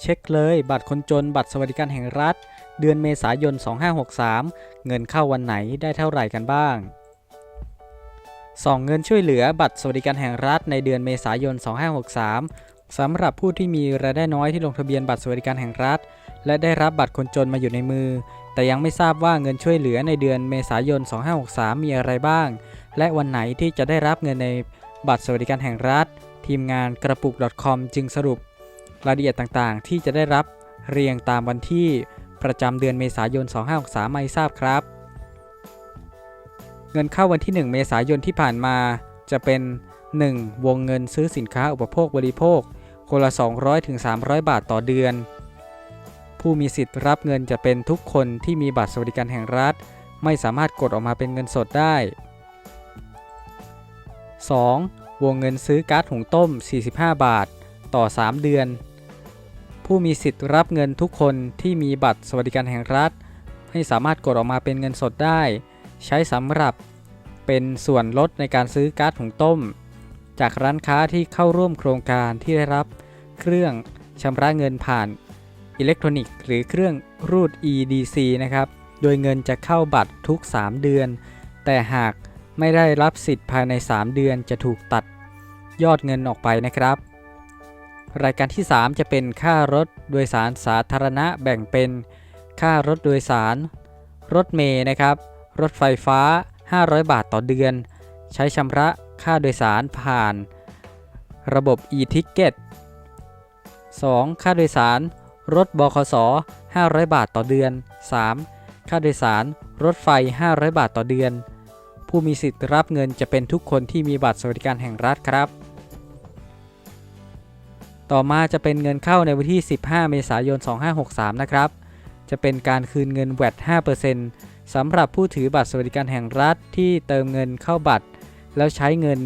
เช็คเลยบัตรคนจนบัตรสวัสดิการแห่งรัฐ เดือนเมษายน 2563 เงินเข้าวันไหนได้เท่าไหร่กันบ้างสองเงินช่วยเหลือบัตรสวัสดิการแห่งรัฐในเดือนเมษายน 2563 สำหรับผู้ที่มีรายได้น้อยที่ลงทะเบียนบัตรสวัสดิการแห่งรัฐ และได้รับบัตรคนจนมาอยู่ในมือ แต่ยังไม่ทราบว่าเงินช่วยเหลือในเดือนเมษายน 2563 มีอะไรบ้าง และวันไหนที่จะได้รับเงินในบัตรสวัสดิการแห่งรัฐ ทีมงานกระปุก .com จึงสรุป รายละเอียดต่างๆ ที่จะได้รับเรียงตามวันที่ประจำเดือนเมษายน 2563ไมาให้ทราบครับ เงินเข้าวันที่ 1 เมษายนที่ผ่านมาจะเป็น 1. วงเงินซื้อสินค้าอุปโภคบริโภค คนละ 200ถึง300 บาทต่อเดือน ผู้มีสิทธิ์รับเงินจะเป็นทุกคนที่มีบัตรสวัสดิการแห่งรัฐ ไม่สามารถกดออกมาเป็นเงินสดได้ 2. วงเงินซื้อก๊าซหุงต้ม 45 บาท ต่อ 3 เดือน ผู้มีสิทธิ์รับเงินทุกคนที่มีบัตรสวัสดิการแห่งรัฐ ให้สามารถกดออกมาเป็นเงินสดได้ ใช้สำหรับเป็นส่วนลดในการซื้อก๊าซหุงต้ม จากร้านค้าที่เข้าร่วมโครงการที่ได้รับเครื่องชำระเงินผ่านอิเล็กทรอนิกส์หรือเครื่องรูด EDC นะครับ โดยเงินจะเข้าบัตรทุก 3 เดือน แต่หากไม่ได้รับสิทธิ์ภายใน 3 เดือนจะถูกตัดยอดเงินออกไปนะครับ รายการที่ 3 จะเป็นค่ารถโดยสารสาธารณะแบ่งเป็น ค่ารถโดยสาร รถเมย์นะครับ รถไฟฟ้า 500 บาทต่อเดือน ใช้ชำระค่าโดยสารผ่าน ระบบ e-ticket 2. ค่าโดยสาร รถบขส 500 บาทต่อเดือน 3. ค่าโดยสาร รถไฟ 500 บาทต่อเดือน ผู้มีสิทธิ์รับเงินจะเป็นทุกคนที่มีบัตรสวัสดิการแห่งรัฐครับ ต่อมาจะเป็นเงินเข้าในวันที่ 15 เมษายน 2563 นะครับ จะเป็นการคืนเงินแวด5%สำหรับผู้ถือบัตรสวัสดิการแห่งรัฐที่เติมเงินเข้าบัตร แล้วใช้เงิน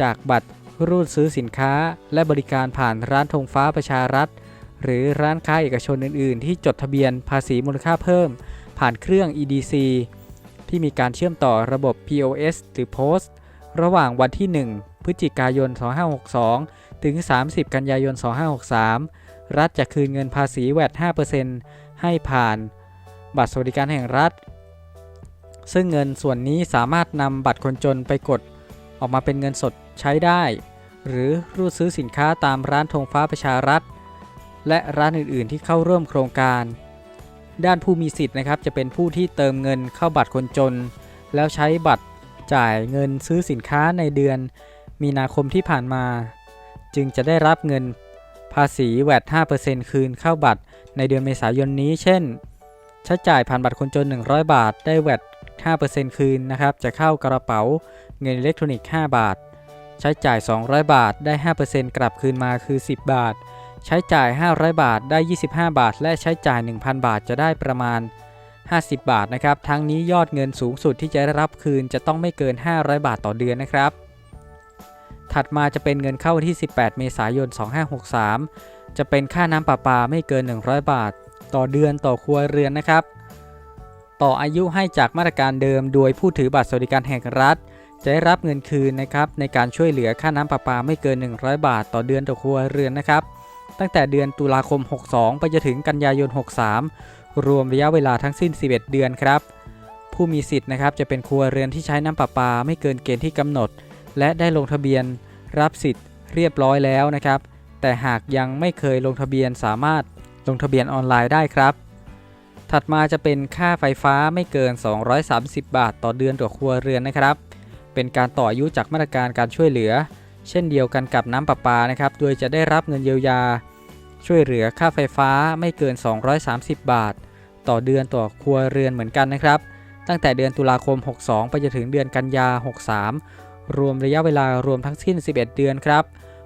จากบัตรรูดซื้อสินค้า และบริการผ่านร้านธงฟ้าประชารัฐ หรือร้านค้าเอกชนอื่น ๆ ที่จดทะเบียนภาษีมูลค่าเพิ่ม ผ่านเครื่อง EDC ที่มีการเชื่อมต่อระบบ POS หรือ POST ระหว่างวันที่ 1 พฤศจิกายน 2562 ถึง 30 กันยายน 2563 รัฐจะคืนเงินภาษีแวด5%ให้ผ่านบัตรสวัสดิการแห่งรัฐ ซึ่งเงินส่วนนี้สามารถนำบัตรคนจนไปกดออกมาเป็นเงินสดใช้ได้ หรือรูดซื้อสินค้าตามร้านธงฟ้าประชารัฐ และร้านอื่น ๆ ที่เข้าร่วมโครงการ ด้านผู้มีสิทธิ์นะครับจะเป็นผู้ที่เติมเงินเข้าบัตรคนจน แล้วใช้บัตรจ่ายเงินซื้อสินค้าในเดือนมีนาคมที่ผ่านมา จึงจะได้รับเงินภาษีแวด5%คืนเข้าบัตรในเดือนเมษายนนี้ เช่น ใช้จ่ายผ่านบัตรคนจน 100 บาท ได้แวด5%คืนนะครับ จะเข้ากระเป๋าเงินอิเล็กทรอนิกส์ 5 บาท ใช้จ่าย 200 บาท ได้ 5%กลับคืนมาคือ 10 บาท ใช้จ่าย 500 บาท ได้ 25 บาท และใช้จ่าย 1,000 บาท จะได้ประมาณ 50 บาทนะครับ ทั้งนี้ยอดเงินสูงสุดที่จะได้รับคืนจะต้องไม่เกิน 500 บาทต่อเดือนนะครับ ถัดมาจะเป็นเงินเข้าวันที่ 18 เมษายน 2563 จะเป็นค่าน้ำประปาไม่เกิน 100 บาท ต่อเดือนต่อครัวเรือนนะครับ ต่ออายุให้จากมาตรการเดิม โดยผู้ถือบัตรสวัสดิการแห่งรัฐ จะได้รับเงินคืนนะครับในการช่วยเหลือค่าน้ำประปาไม่เกิน 100 บาท ต่อเดือนต่อครัวเรือนนะครับ ตั้งแต่เดือนตุลาคม 62 ไปจนถึงกันยายน 63 รวมระยะเวลาทั้งสิ้น 11 เดือนครับ ผู้มีสิทธิ์นะครับจะเป็นครัวเรือนที่ใช้น้ำประปาไม่เกินเกณฑ์ที่กำหนด และได้ลงทะเบียนรับสิทธิ์เรียบร้อยแล้วนะครับ แต่หากยังไม่เคยลงทะเบียนสามารถลงทะเบียนออนไลน์ได้ครับ ถัดมาจะเป็นค่าไฟฟ้าไม่เกิน 230 บาท ต่อเดือนต่อครัวเรือนนะครับ เป็นการต่ออายุจากมาตรการการช่วยเหลือ เช่นเดียวกันกับน้ำประปานะครับ โดยจะได้รับเงินเยียวยา ช่วยเหลือค่าไฟฟ้าไม่เกิน 230 บาท ต่อเดือนต่อครัวเรือนเหมือนกันนะครับ ตั้งแต่เดือนตุลาคม 62 ไปจนถึงเดือนกันยา 63 รวมระยะเวลารวมทั้งสิ้น 11 เดือนครับ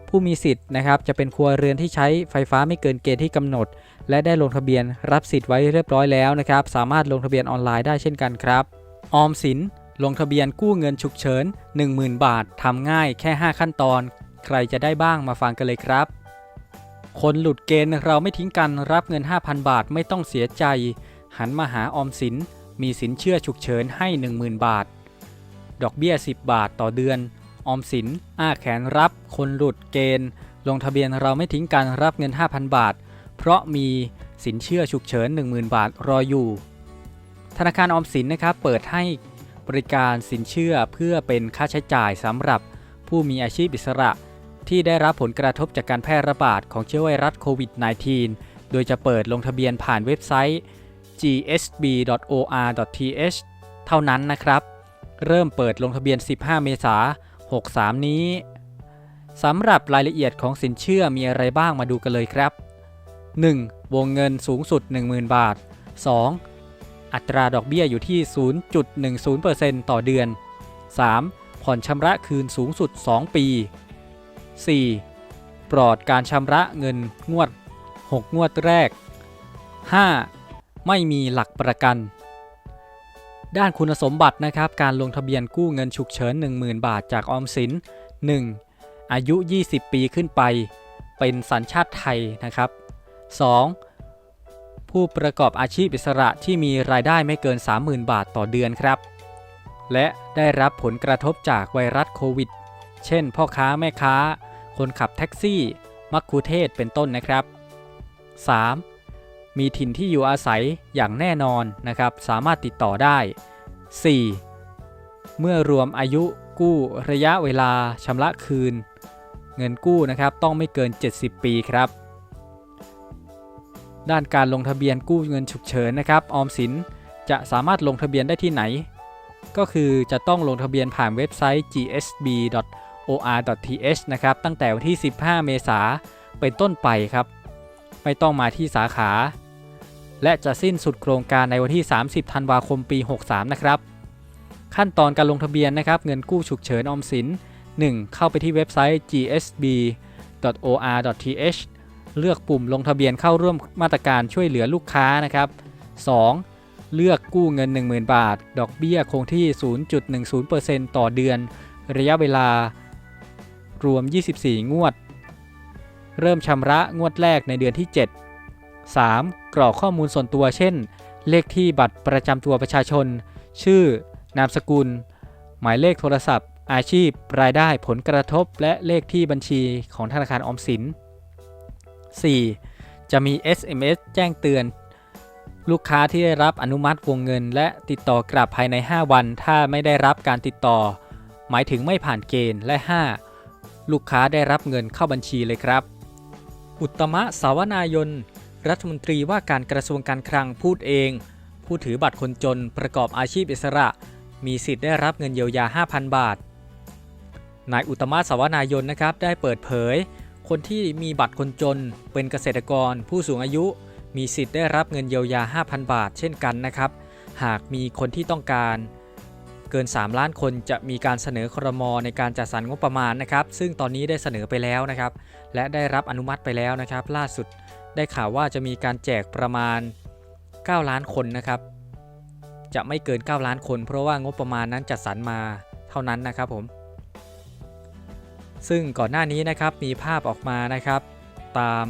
ผู้มีสิทธิ์นะครับจะเป็นครัวเรือนที่ใช้ไฟฟ้าไม่เกินเกณฑ์ที่กำหนด และได้ลงทะเบียนรับสิทธิ์ไว้เรียบร้อยแล้วนะครับ สามารถลงทะเบียนออนไลน์ได้เช่นกันครับ ออมสินลงทะเบียนกู้เงินฉุกเฉิน 10,000 บาททำง่ายแค่ 5 ขั้นตอน ใครจะได้บ้างมาฟังกันเลยครับ คนหลุดเกณฑ์เราไม่ทิ้งกันรับเงิน 5,000 บาทไม่ต้องเสียใจ หันมาหาออมสิน มีสินเชื่อฉุกเฉินให้ 10,000 บาท ดอกเบี้ย 10 บาทต่อเดือน ออมสิน อ้าแขนรับ คนหลุดเกณฑ์ ลงทะเบียนเราไม่ทิ้งกันรับเงิน 5,000 บาท เพราะมีสินเชื่อฉุกเฉิน 10,000 บาทรออยู่ ธนาคารออมสินนะครับเปิดให้บริการสินเชื่อเพื่อเป็นค่าใช้จ่ายสำหรับผู้มีอาชีพอิสระ ที่ได้รับผลกระทบจากการแพร่ระบาดของเชื้อไวรัสโควิด -19 โดยจะเปิดลงทะเบียนผ่านเว็บไซต์ gsb.or.th เท่านั้นนะครับ เริ่มเปิดลงทะเบียน 15 เมษายน63 นี้สำหรับรายละเอียดของสินเชื่อมีอะไรบ้างมาดูกันเลยครับ 1. วงเงินสูงสุด 10,000 บาท 2. อัตราดอกเบี้ยอยู่ที่ 0.10%ต่อเดือน 3. ผ่อนชำระคืนสูงสุด 2 ปี 4. ปลอดการชำระเงินงวด 6 งวดแรก 5. ไม่มีหลักประกัน ด้านคุณสมบัตินะครับ การลงทะเบียนกู้เงินฉุกเฉิน 10,000 บาทจากออมสิน 1. อายุ 20 ปีขึ้นไป เป็นสัญชาติไทยนะครับ 2. ผู้ประกอบอาชีพอิสระที่มีรายได้ไม่เกิน 30,000 บาทต่อเดือนครับ และได้รับผลกระทบจากไวรัสโควิด เช่น พ่อค้าแม่ค้า คนขับแท็กซี่ มักคุเทศเป็นต้นนะครับ 3. มีถิ่นที่อยู่อาศัยอย่างแน่นอนนะครับ สามารถติดต่อได้ 4. เมื่อรวมอายุกู้ระยะเวลาชำระคืน เงินกู้นะครับต้องไม่เกิน 70 ปีครับ ด้านการลงทะเบียนกู้เงินฉุกเฉินนะครับออมสินจะสามารถลงทะเบียนได้ที่ไหน ก็คือจะต้องลงทะเบียนผ่านเว็บไซต์ gsb.or.th นะครับตั้งแต่วันที่ 15 เมษาเป็นต้นไปครับ ไม่ต้องมาที่สาขา และจะสิ้นสุดโครงการในวันที่ 30 ธันวาคมปี 63 นะครับ ขั้นตอนการลงทะเบียนนะครับ เงินกู้ฉุกเฉินออมสิน 1. เข้าไปที่เว็บไซต์ gsb.or.th เลือกปุ่มลงทะเบียนเข้าร่วมมาตรการช่วยเหลือลูกค้านะครับ 2. เลือกกู้เงิน 10,000 บาท ดอกเบี้ยคงที่ 0.10%ต่อเดือน ระยะเวลารวม 24 งวด เริ่มชำระงวดแรกในเดือนที่ 7 3. กรอกข้อมูลส่วนตัว เช่น เลขที่บัตรประจำตัวประชาชน ชื่อ นามสกุล หมายเลขโทรศัพท์ อาชีพ รายได้ผลกระทบ และเลขที่บัญชีของธนาคารออมสิน 4. จะมี SMS แจ้งเตือน ลูกค้าที่ได้รับอนุมัติวงเงิน และติดต่อกลับภายใน 5 วัน ถ้าไม่ได้รับการติดต่อ หมายถึงไม่ผ่านเกณฑ์และ 5. ลูกค้าได้รับเงินเข้าบัญชีเลยครับ อุตมะสาวนายน รัฐมนตรีว่าการกระทรวงการคลังพูดเอง ผู้ถือบัตรคนจนประกอบอาชีพอิสระ มีสิทธิ์ได้รับเงินเยียวยา 5,000 บาท นายอุตมะสวนายนนะครับได้เปิดเผย คนที่มีบัตรคนจน เป็นเกษตรกร ผู้สูงอายุ มีสิทธิ์ได้รับเงินเยียวยา 5,000 บาท เช่นกันนะครับ หากมีคนที่ต้องการเกิน 3 ล้านคนจะมีการเสนอครมในการจัดสรรงบประมาณนะครับ ซึ่งตอนนี้ได้เสนอไปแล้วนะครับ และได้รับอนุมัติไปแล้วนะครับ ล่าสุด ได้ข่าวว่าจะมีการแจกประมาณ 9 ล้านคนนะครับ จะไม่เกิน 9 ล้านคน เพราะว่างบประมาณนั้นจัดสรรมาเท่านั้นนะครับผม ซึ่งก่อนหน้านี้นะครับมีภาพออกมานะครับ ตาม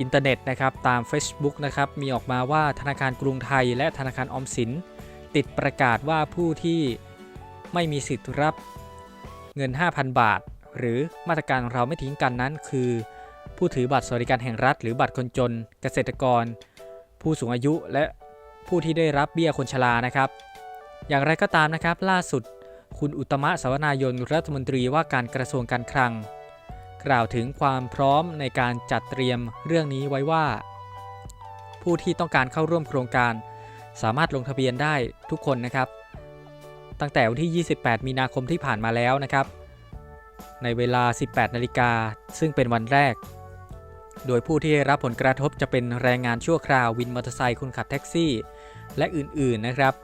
อินเทอร์เน็ตนะครับตาม Facebook นะครับมีออกมาว่าธนาคารกรุงไทย และธนาคารออมสิน ติดประกาศว่าผู้ที่ไม่มีสิทธิ์รับเงิน 5,000 บาท หรือมาตรการเราไม่ทิ้งกันนั้นคือ ผู้ถือบัตรสวัสดิการแห่งรัฐ หรือบัตรคนจน เกษตรกร ผู้สูงอายุและผู้ที่ได้รับเบี้ยคนชรานะครับ อย่างไรก็ตามนะครับ ล่าสุด คุณอุตมะสวนายนรัฐมนตรีว่าการกระทรวงการคลัง กล่าวถึงความพร้อมในการจัดเตรียมเรื่องนี้ไว้ว่า ผู้ที่ต้องการเข้าร่วมโครงการ สามารถลงทะเบียนได้ทุกคนนะครับ ตั้งแต่วันที่ 28 มีนาคมที่ผ่านมาแล้วนะครับ ในเวลา 18 นาฬิกาซึ่งเป็นวันแรก โดยผู้ที่ได้รับผลกระทบจะเป็นแรงงานชั่วคราววินมอเตอร์ไซค์คนขับแท็กซี่ และอื่นๆนะครับ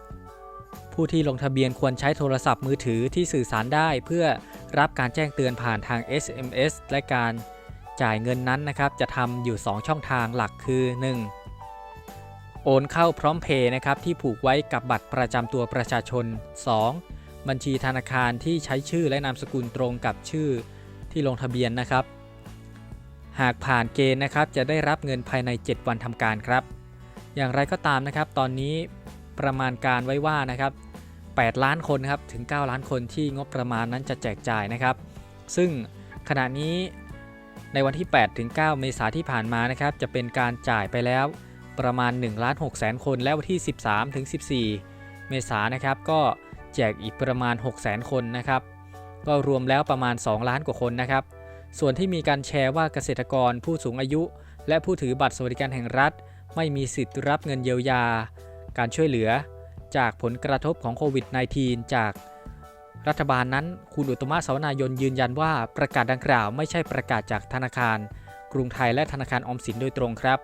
ผู้ที่ลงทะเบียนควรใช้โทรศัพท์มือถือที่สื่อสารได้ เพื่อรับการแจ้งเตือนผ่านทาง SMS และการจ่ายเงินนั้นนะครับจะทำอยู่ 2 ช่องทางหลักคือ 1. โอนเข้าพร้อมเพย์นะครับที่ผูกไว้กับบัตรประจำตัวประชาชน 2. บัญชีธนาคารที่ใช้ชื่อและนามสกุลตรงกับชื่อที่ลงทะเบียนนะครับ หากผ่านเกณฑ์นะครับจะได้รับเงินภายใน 7 วันทำการครับ อย่างไรก็ตามนะครับ ตอนนี้ประมาณการไว้ว่านะครับ 8 ล้านคนครับถึง 9 ล้านคนที่งบประมาณนั้นจะแจกจ่ายนะครับ ซึ่งขณะนี้ในวันที่ 8 ถึง 9 เมษาที่ผ่านมานะครับ จะเป็นการจ่ายไปแล้วประมาณ1ล้าน6แสนคน และวันที่ 13 ถึง 14 เมษานนะครับ ก็แจกอีกประมาณ6แสนคนนะครับ ก็รวมแล้วประมาณ 2 ล้านกว่าคนนะครับ ส่วนที่มีการแชร์ว่าเกษตรกรผู้สูงอายุ และผู้ถือบัตรสวัสดิการแห่งรัฐ ไม่มีสิทธิ์รับเงินเยียวยา การช่วยเหลือ จากผลกระทบของโควิด -19 จากรัฐบาลนั้นคุณอุตมะสาวนายนยืนยันว่าประกาศดังกล่าวไม่ใช่ประกาศจากธนาคาร กรุงไทยและธนาคารออมสินโดยตรงครับ